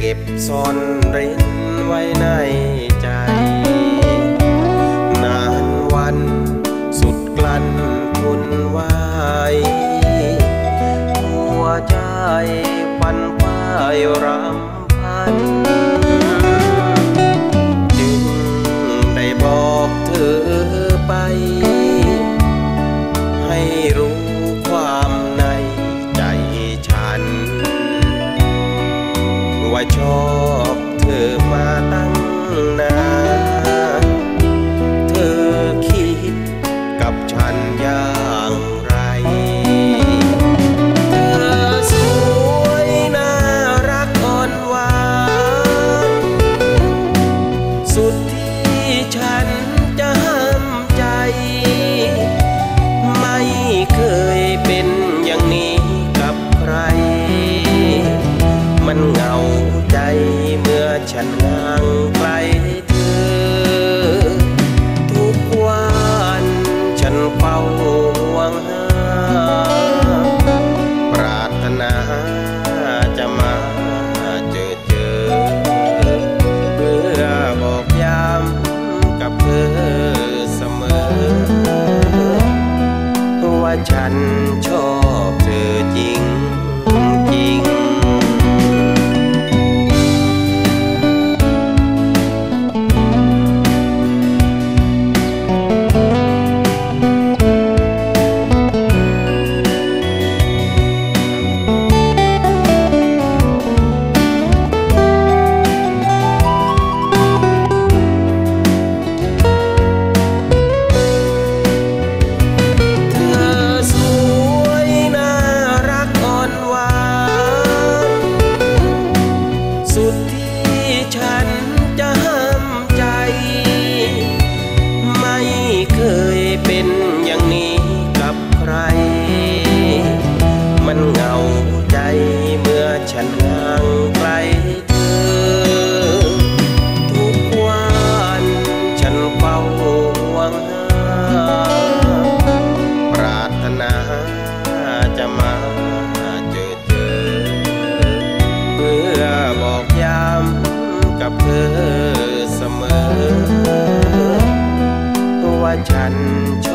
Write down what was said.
เก็บซ่อนริ้นไว้ในใจ นานวันสุดกลั้นทนไว้หัวใจปั่นป้ายร ngoài cho าฉันชอบเธอจริง ฉัน